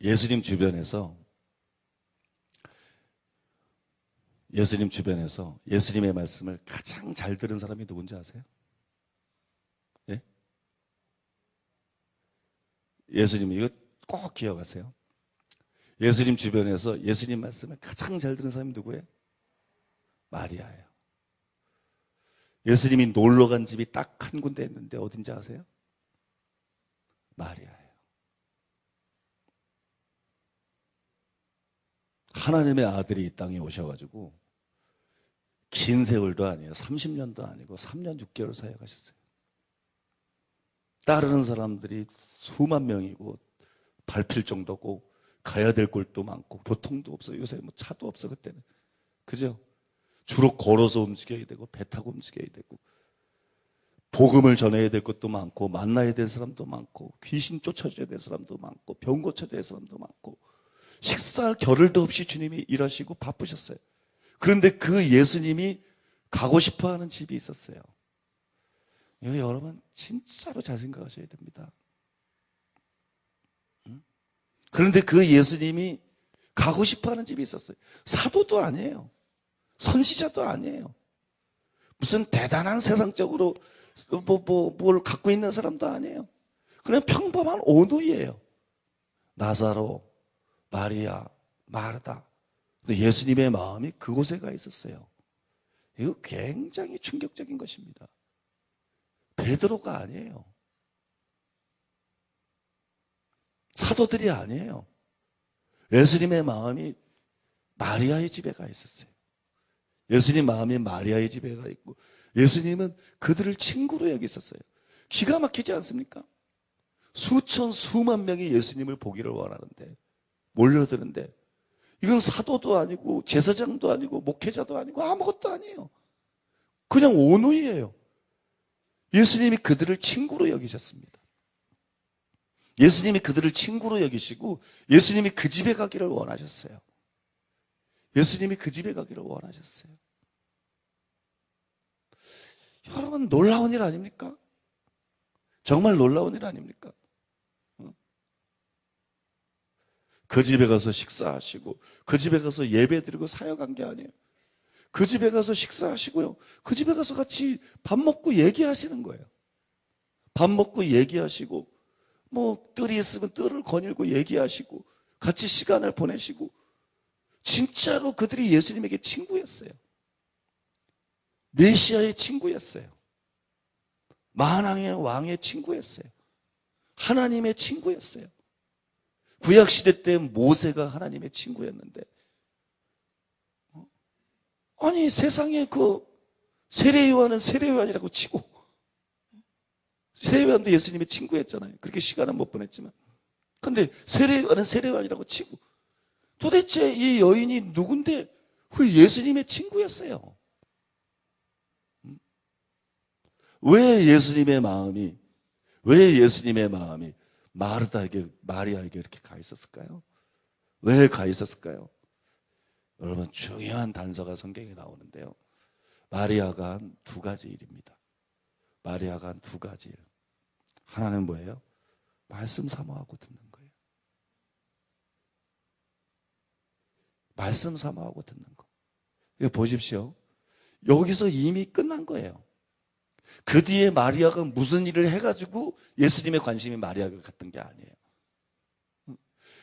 예수님 주변에서 예수님 주변에서 예수님의 말씀을 가장 잘 들은 사람이 누군지 아세요? 예? 예수님 이거 꼭 기억하세요. 예수님 주변에서 예수님 말씀을 가장 잘 들은 사람이 누구예요? 마리아예요. 예수님이 놀러 간 집이 딱 한 군데 있는데 어딘지 아세요? 마리아예요. 하나님의 아들이 이 땅에 오셔가지고 긴 세월도 아니에요. 30년도 아니고 3년 6개월 사역 하셨어요. 따르는 사람들이 수만 명이고 밟힐 정도고 가야 될 곳도 많고 교통도 없어요. 요새 뭐 차도 없어 그때는. 그죠? 주로 걸어서 움직여야 되고 배 타고 움직여야 되고 복음을 전해야 될 것도 많고 만나야 될 사람도 많고 귀신 쫓아줘야 될 사람도 많고 병 고쳐야 될 사람도 많고 식사할 겨를도 없이 주님이 일하시고 바쁘셨어요. 그런데 그 예수님이 가고 싶어 하는 집이 있었어요. 여러분 진짜로 잘 생각하셔야 됩니다. 그런데 그 예수님이 가고 싶어 하는 집이 있었어요. 사도도 아니에요. 선지자도 아니에요. 무슨 대단한 세상적으로 뭐, 뭐, 뭘 갖고 있는 사람도 아니에요. 그냥 평범한 오누이예요. 나사로, 마리아, 마르다. 예수님의 마음이 그곳에 가 있었어요. 이거 굉장히 충격적인 것입니다. 베드로가 아니에요. 사도들이 아니에요. 예수님의 마음이 마리아의 집에 가 있었어요. 예수님 마음이 마리아의 집에 가 있고 예수님은 그들을 친구로 여기셨어요. 기가 막히지 않습니까? 수천 수만 명이 예수님을 보기를 원하는데 몰려드는데 이건 사도도 아니고 제사장도 아니고 목회자도 아니고 아무것도 아니에요. 그냥 오누이예요. 예수님이 그들을 친구로 여기셨습니다. 예수님이 그들을 친구로 여기시고 예수님이 그 집에 가기를 원하셨어요. 예수님이 그 집에 가기를 원하셨어요. 여러분 놀라운 일 아닙니까? 정말 놀라운 일 아닙니까? 그 집에 가서 식사하시고 그 집에 가서 예배 드리고 사역한 게 아니에요. 그 집에 가서 식사하시고요. 그 집에 가서 같이 밥 먹고 얘기하시는 거예요. 밥 먹고 얘기하시고 뭐 뜰이 있으면 뜰을 거닐고 얘기하시고 같이 시간을 보내시고 진짜로 그들이 예수님에게 친구였어요. 메시아의 친구였어요. 만왕의 왕의 친구였어요. 하나님의 친구였어요. 구약 시대 때 모세가 하나님의 친구였는데 어? 아니 세상에 그 세례요한은 세례요한이라고 치고 세례요한도 예수님의 친구였잖아요. 그렇게 시간은 못 보냈지만 근데 세례요한은 세례요한이라고 치고 도대체 이 여인이 누군데 그 예수님의 친구였어요. 음? 왜 예수님의 마음이 왜 예수님의 마음이 마르다에게 마리아에게 이렇게 가 있었을까요? 왜 가 있었을까요? 여러분 중요한 단서가 성경에 나오는데요. 마리아가 한 두 가지 일입니다. 마리아가 한 두 가지 일. 하나는 뭐예요? 말씀 사모하고 듣는 거예요. 말씀 사모하고 듣는 거. 보십시오. 여기서 이미 끝난 거예요. 그 뒤에 마리아가 무슨 일을 해가지고 예수님의 관심이 마리아가 갔던 게 아니에요.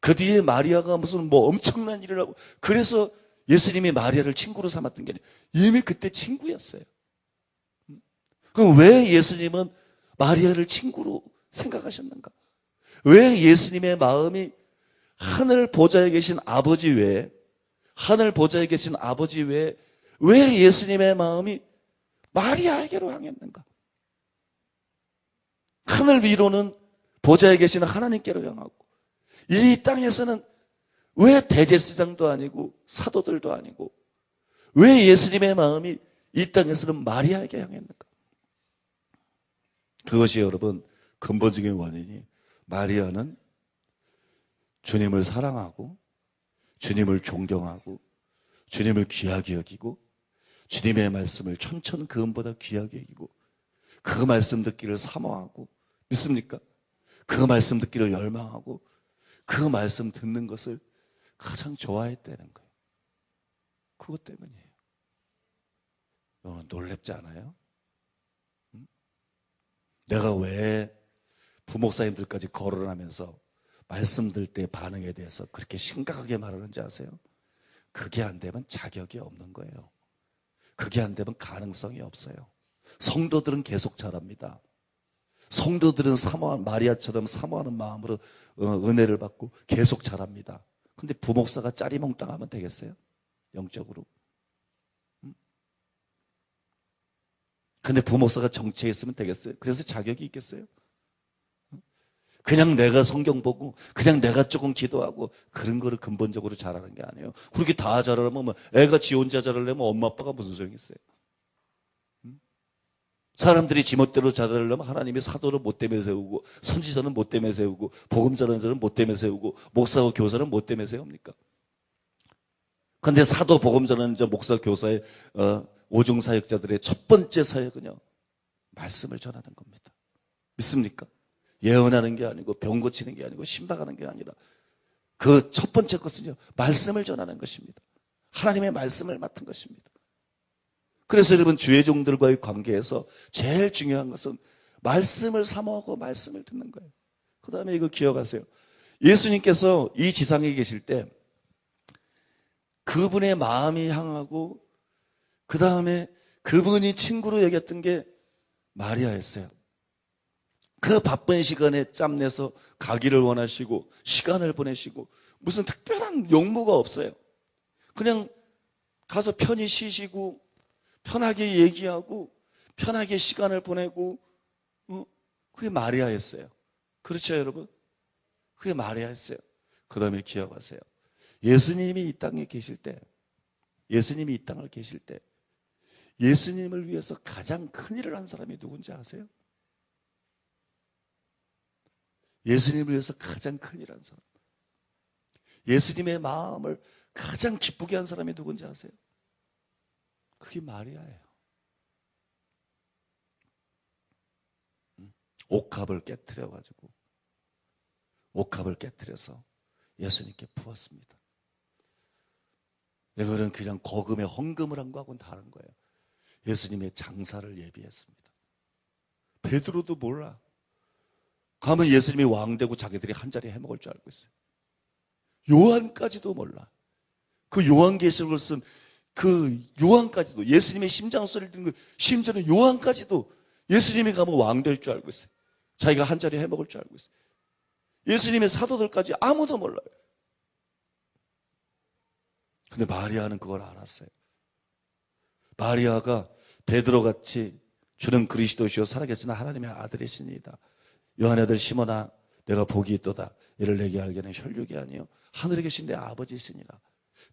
그 뒤에 마리아가 무슨 뭐 엄청난 일을 하고 그래서 예수님이 마리아를 친구로 삼았던 게 아니에요. 이미 그때 친구였어요. 그럼 왜 예수님은 마리아를 친구로 생각하셨는가? 왜 예수님의 마음이 하늘 보좌에 계신 아버지 외에 하늘 보좌에 계신 아버지 외에 왜 예수님의 마음이 마리아에게로 향했는가? 하늘 위로는 보좌에 계시는 하나님께로 향하고 이 땅에서는 왜 대제사장도 아니고 사도들도 아니고 왜 예수님의 마음이 이 땅에서는 마리아에게 향했는가? 그것이 여러분 근본적인 원인이 마리아는 주님을 사랑하고 주님을 존경하고 주님을 귀하게 여기고 주님의 말씀을 천천 그음보다 귀하게 여기고 그 말씀 듣기를 사모하고 믿습니까? 그 말씀 듣기를 열망하고 그 말씀 듣는 것을 가장 좋아했다는 거예요. 그것 때문이에요. 여러분 놀랍지 않아요? 응? 내가 왜 부목사님들까지 거론하면서 말씀 들 때 반응에 대해서 그렇게 심각하게 말하는지 아세요? 그게 안 되면 자격이 없는 거예요. 그게 안 되면 가능성이 없어요. 성도들은 계속 자랍니다. 성도들은 사모한 마리아처럼 사모하는 마음으로 어, 은혜를 받고 계속 자랍니다. 근데 부목사가 짜리몽땅하면 되겠어요? 영적으로. 음? 근데 부목사가 정치에 있으면 되겠어요? 그래서 자격이 있겠어요? 그냥 내가 성경 보고 그냥 내가 조금 기도하고 그런 거를 근본적으로 잘하는 게 아니에요. 그렇게 다 잘하려면 뭐 애가 지 혼자 잘하려면 엄마 아빠가 무슨 소용이 있어요? 음? 사람들이 지멋대로 잘하려면 하나님이 사도를 못 때문에 세우고 선지자는 못 때문에 세우고 복음 전하자는 못 때문에 세우고 목사와 교사는 못 때문에 세웁니까? 근데 사도 복음 전하는 자 목사 교사의 어, 오중 사역자들의 첫 번째 사역은요 말씀을 전하는 겁니다. 믿습니까? 예언하는 게 아니고 병 고치는 게 아니고 신박하는 게 아니라 그 첫 번째 것은요 말씀을 전하는 것입니다. 하나님의 말씀을 맡은 것입니다. 그래서 여러분 주의 종들과의 관계에서 제일 중요한 것은 말씀을 사모하고 말씀을 듣는 거예요. 그 다음에 이거 기억하세요. 예수님께서 이 지상에 계실 때 그분의 마음이 향하고 그 다음에 그분이 친구로 여겼던 게 마리아였어요. 그 바쁜 시간에 짬내서 가기를 원하시고 시간을 보내시고 무슨 특별한 용무가 없어요. 그냥 가서 편히 쉬시고 편하게 얘기하고 편하게 시간을 보내고 어? 그게 마리아였어요. 그렇죠, 여러분? 그게 마리아였어요. 그 다음에 기억하세요. 예수님이 이 땅에 계실 때, 예수님이 이 땅을 계실 때, 예수님을 위해서 가장 큰 일을 한 사람이 누군지 아세요? 예수님을 위해서 가장 큰일한 사람. 예수님의 마음을 가장 기쁘게 한 사람이 누군지 아세요? 그게 마리아예요. 음, 옥합을 깨뜨려 가지고, 옥합을 깨뜨려서 예수님께 부었습니다. 이거는 그냥 거금에 헌금을 한 거하고는 다른 거예요. 예수님의 장사를 예비했습니다. 베드로도 몰라. 가면 예수님이 왕되고 자기들이 한 자리 해먹을 줄 알고 있어요. 요한까지도 몰라. 그 요한계시록을 쓴 그 요한까지도 예수님의 심장 소리를 듣는 그 심지어는 요한까지도 예수님이 가면 왕 될 줄 알고 있어요. 자기가 한 자리 해먹을 줄 알고 있어요. 예수님의 사도들까지 아무도 몰라요. 근데 마리아는 그걸 알았어요. 마리아가 베드로 같이 주는 그리스도시요 살아계신 하나님의 아들이십니다. 요한의 아들 시몬아 내가 복이 있도다. 이를 내게 알게는 혈육이 아니요 하늘에 계신 내 아버지시니라.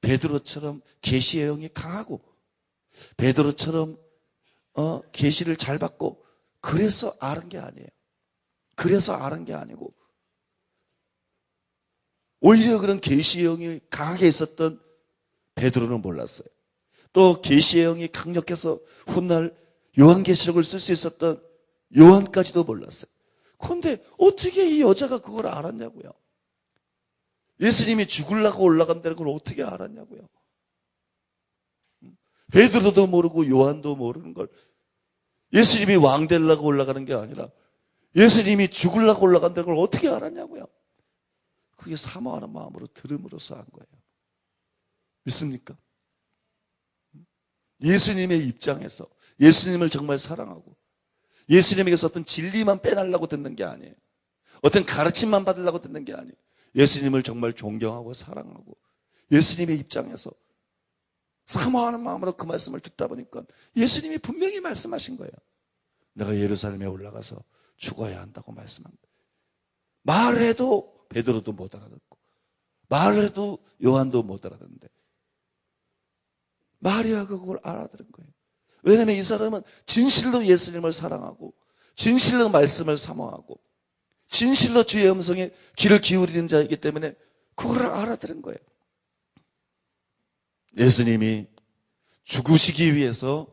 베드로처럼 계시의 영이 강하고 베드로처럼 어, 계시를 잘 받고 그래서 아는 게 아니에요. 그래서 아는 게 아니고 오히려 그런 계시의 영이 강하게 있었던 베드로는 몰랐어요. 또 계시의 영이 강력해서 훗날 요한계시록을 쓸 수 있었던 요한까지도 몰랐어요. 그런데 어떻게 이 여자가 그걸 알았냐고요. 예수님이 죽을라고 올라간다는 걸 어떻게 알았냐고요. 베드로도 모르고 요한도 모르는 걸 예수님이 왕 되려고 올라가는 게 아니라 예수님이 죽을라고 올라간다는 걸 어떻게 알았냐고요. 그게 사모하는 마음으로 들음으로써 한 거예요. 믿습니까? 예수님의 입장에서 예수님을 정말 사랑하고 예수님에게서 어떤 진리만 빼달라고 듣는 게 아니에요. 어떤 가르침만 받으려고 듣는 게 아니에요. 예수님을 정말 존경하고 사랑하고 예수님의 입장에서 사모하는 마음으로 그 말씀을 듣다 보니까 예수님이 분명히 말씀하신 거예요. 내가 예루살렘에 올라가서 죽어야 한다고 말씀합니다. 말을 해도 베드로도 못 알아듣고 말을 해도 요한도 못 알아듣는데 마리아가 그걸 알아들은 거예요. 왜냐하면 이 사람은 진실로 예수님을 사랑하고 진실로 말씀을 사모하고 진실로 주의 음성에 귀를 기울이는 자이기 때문에 그걸 알아들은 거예요. 예수님이 죽으시기 위해서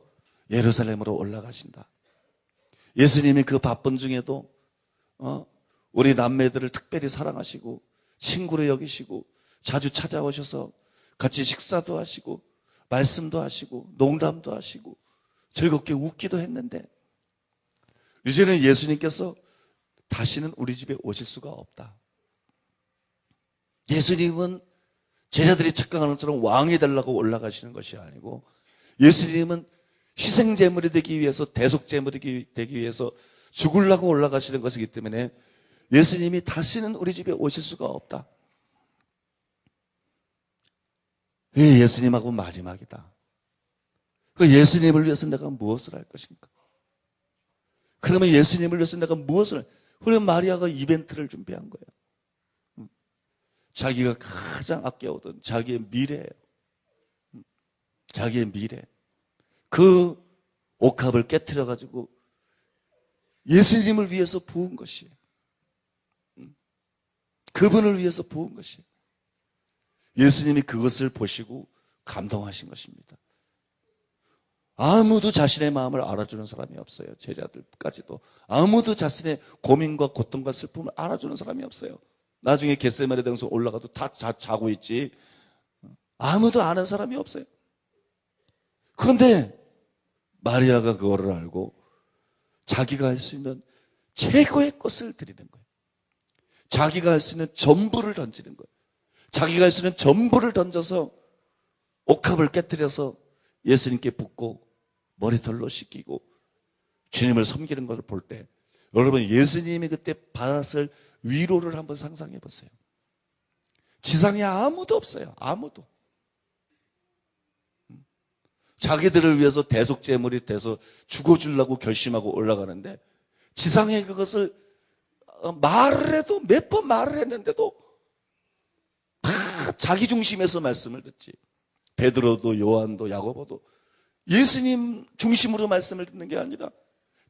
예루살렘으로 올라가신다. 예수님이 그 바쁜 중에도 어, 우리 남매들을 특별히 사랑하시고 친구로 여기시고 자주 찾아오셔서 같이 식사도 하시고 말씀도 하시고 농담도 하시고 즐겁게 웃기도 했는데 이제는 예수님께서 다시는 우리 집에 오실 수가 없다. 예수님은 제자들이 착각하는 것처럼 왕이 되려고 올라가시는 것이 아니고 예수님은 희생제물이 되기 위해서 대속제물이 되기 위해서 죽으려고 올라가시는 것이기 때문에 예수님이 다시는 우리 집에 오실 수가 없다. 이 예수님하고 마지막이다. 그 예수님을 위해서 내가 무엇을 할 것인가? 그러면 예수님을 위해서 내가 무엇을, 우리 마리아가 이벤트를 준비한 거예요. 자기가 가장 아껴오던 자기의 미래예요. 자기의 미래. 그 옥합을 깨뜨려 가지고 예수님을 위해서 부은 것이에요. 그분을 위해서 부은 것이에요. 예수님이 그것을 보시고 감동하신 것입니다. 아무도 자신의 마음을 알아주는 사람이 없어요. 제자들까지도. 아무도 자신의 고민과 고통과 슬픔을 알아주는 사람이 없어요. 나중에 겟세마리 등서 올라가도 다 자, 자고 있지. 아무도 아는 사람이 없어요. 그런데 마리아가 그거를 알고 자기가 할 수 있는 최고의 것을 드리는 거예요. 자기가 할 수 있는 전부를 던지는 거예요. 자기가 할 수 있는 전부를 던져서 옥합을 깨뜨려서 예수님께 붓고 머리털로 씻기고 주님을 섬기는 것을 볼 때 여러분 예수님이 그때 받았을 위로를 한번 상상해 보세요. 지상에 아무도 없어요. 아무도. 자기들을 위해서 대속제물이 돼서 죽어주려고 결심하고 올라가는데 지상에 그것을 어, 말을 해도 몇 번 말을 했는데도 다 자기 중심에서 말씀을 듣지. 베드로도 요한도 야고보도 예수님 중심으로 말씀을 듣는 게 아니라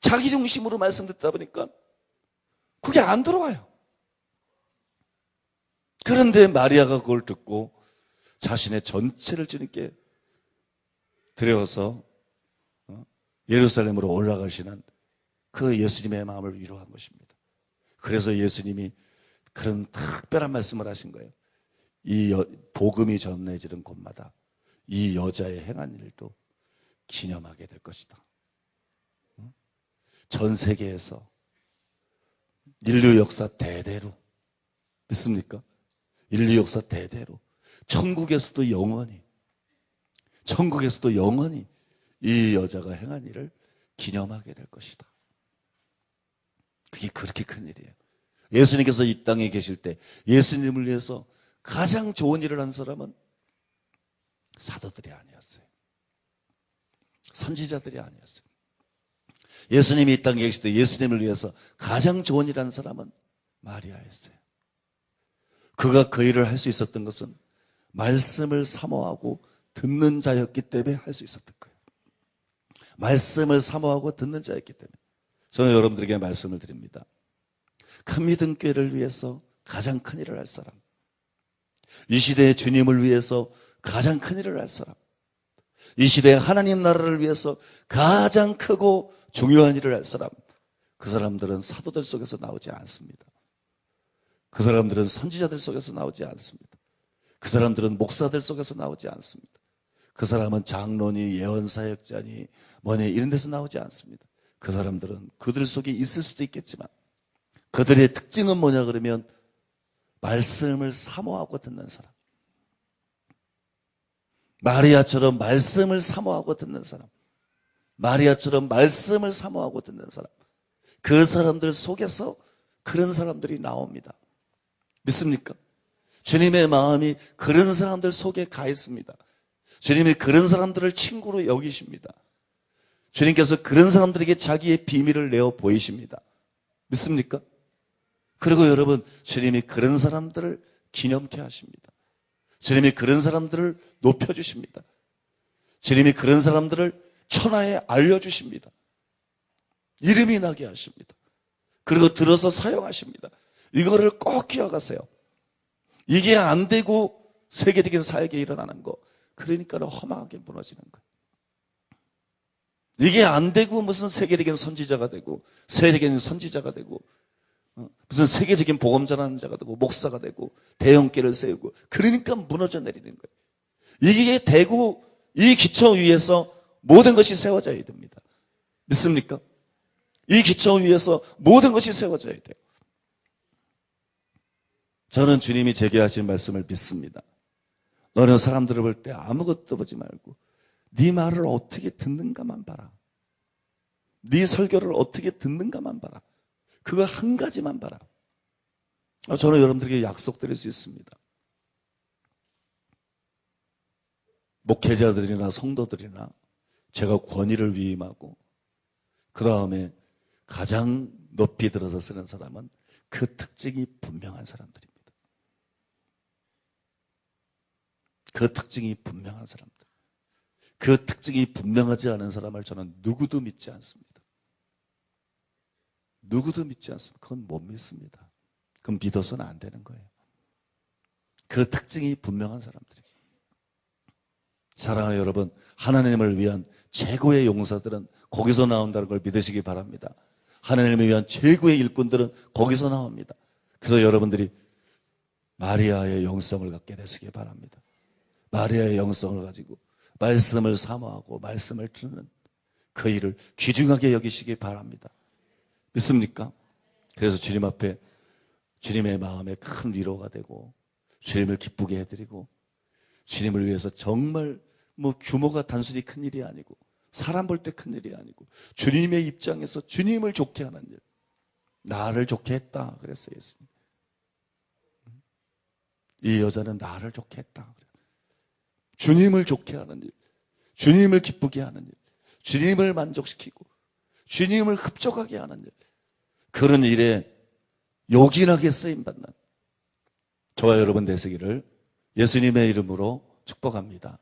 자기 중심으로 말씀 듣다 보니까 그게 안 들어와요. 그런데 마리아가 그걸 듣고 자신의 전체를 주님께 들여서 어, 예루살렘으로 올라가시는 그 예수님의 마음을 위로한 것입니다. 그래서 예수님이 그런 특별한 말씀을 하신 거예요. 이 여, 복음이 전해지는 곳마다 이 여자의 행한 일도 기념하게 될 것이다. 어? 전 세계에서 인류 역사 대대로 믿습니까? 인류 역사 대대로 천국에서도 영원히 천국에서도 영원히 이 여자가 행한 일을 기념하게 될 것이다. 그게 그렇게 큰 일이에요. 예수님께서 이 땅에 계실 때 예수님을 위해서 가장 좋은 일을 한 사람은 사도들이 아니었어요. 선지자들이 아니었어요. 예수님이 이 땅에 계실 때 예수님을 위해서 가장 좋은 일을 한 사람은 마리아였어요. 그가 그 일을 할 수 있었던 것은 말씀을 사모하고 듣는 자였기 때문에 할 수 있었던 거예요. 말씀을 사모하고 듣는 자였기 때문에. 저는 여러분들에게 말씀을 드립니다. 큰 믿음 교회를 위해서 가장 큰 일을 할 사람. 이 시대의 주님을 위해서 가장 큰 일을 할 사람. 이 시대의 하나님 나라를 위해서 가장 크고 중요한 일을 할 사람. 그 사람들은 사도들 속에서 나오지 않습니다. 그 사람들은 선지자들 속에서 나오지 않습니다. 그 사람들은 목사들 속에서 나오지 않습니다. 그 사람은 장로니 예언사역자니 뭐니 이런 데서 나오지 않습니다. 그 사람들은 그들 속에 있을 수도 있겠지만 그들의 특징은 뭐냐 그러면 말씀을 사모하고 듣는 사람. 마리아처럼 말씀을 사모하고 듣는 사람. 마리아처럼 말씀을 사모하고 듣는 사람. 그 사람들 속에서 그런 사람들이 나옵니다. 믿습니까? 주님의 마음이 그런 사람들 속에 가 있습니다. 주님이 그런 사람들을 친구로 여기십니다. 주님께서 그런 사람들에게 자기의 비밀을 내어 보이십니다. 믿습니까? 그리고 여러분, 주님이 그런 사람들을 기념케 하십니다. 주님이 그런 사람들을 높여주십니다. 주님이 그런 사람들을 천하에 알려주십니다. 이름이 나게 하십니다. 그리고 들어서 사용하십니다. 이거를 꼭 기억하세요. 이게 안 되고 세계적인 사역에 일어나는 거. 그러니까 허망하게 무너지는 거예요. 이게 안 되고 무슨 세계적인 선지자가 되고 세계적인 선지자가 되고 어, 무슨 세계적인 보험 전하는 자가 되고 목사가 되고 대형계를 세우고 그러니까 무너져 내리는 거예요. 이게 대구 이 기초 위에서 모든 것이 세워져야 됩니다. 믿습니까? 이 기초 위에서 모든 것이 세워져야 돼요. 저는 주님이 제게 하신 말씀을 믿습니다. 너는 사람들을 볼 때 아무것도 보지 말고 네 말을 어떻게 듣는가만 봐라. 네 설교를 어떻게 듣는가만 봐라. 그거 한 가지만 봐라. 아, 저는 여러분들에게 약속드릴 수 있습니다. 목회자들이나 성도들이나 제가 권위를 위임하고 그 다음에 가장 높이 들어서 쓰는 사람은 그 특징이 분명한 사람들입니다. 그 특징이 분명한 사람들. 그 특징이 분명하지 않은 사람을 저는 누구도 믿지 않습니다. 누구도 믿지 않습니다. 그건 못 믿습니다. 그건 믿어서는 안 되는 거예요. 그 특징이 분명한 사람들이. 사랑하는 여러분, 하나님을 위한 최고의 용사들은 거기서 나온다는 걸 믿으시기 바랍니다. 하나님을 위한 최고의 일꾼들은 거기서 나옵니다. 그래서 여러분들이 마리아의 영성을 갖게 되시기 바랍니다. 마리아의 영성을 가지고 말씀을 사모하고 말씀을 듣는 그 일을 귀중하게 여기시기 바랍니다. 믿습니까? 그래서 주님 앞에 주님의 마음에 큰 위로가 되고 주님을 기쁘게 해드리고 주님을 위해서 정말 뭐 규모가 단순히 큰 일이 아니고 사람 볼 때 큰 일이 아니고 주님의 입장에서 주님을 좋게 하는 일. 나를 좋게 했다 그랬어요 예수님. 이 여자는 나를 좋게 했다 주님을 좋게 하는 일 주님을 기쁘게 하는 일 주님을 만족시키고 주님을 흡족하게 하는 일 그런 일에 요긴하게 쓰임받는 저와 여러분 되시기를 예수님의 이름으로 축복합니다.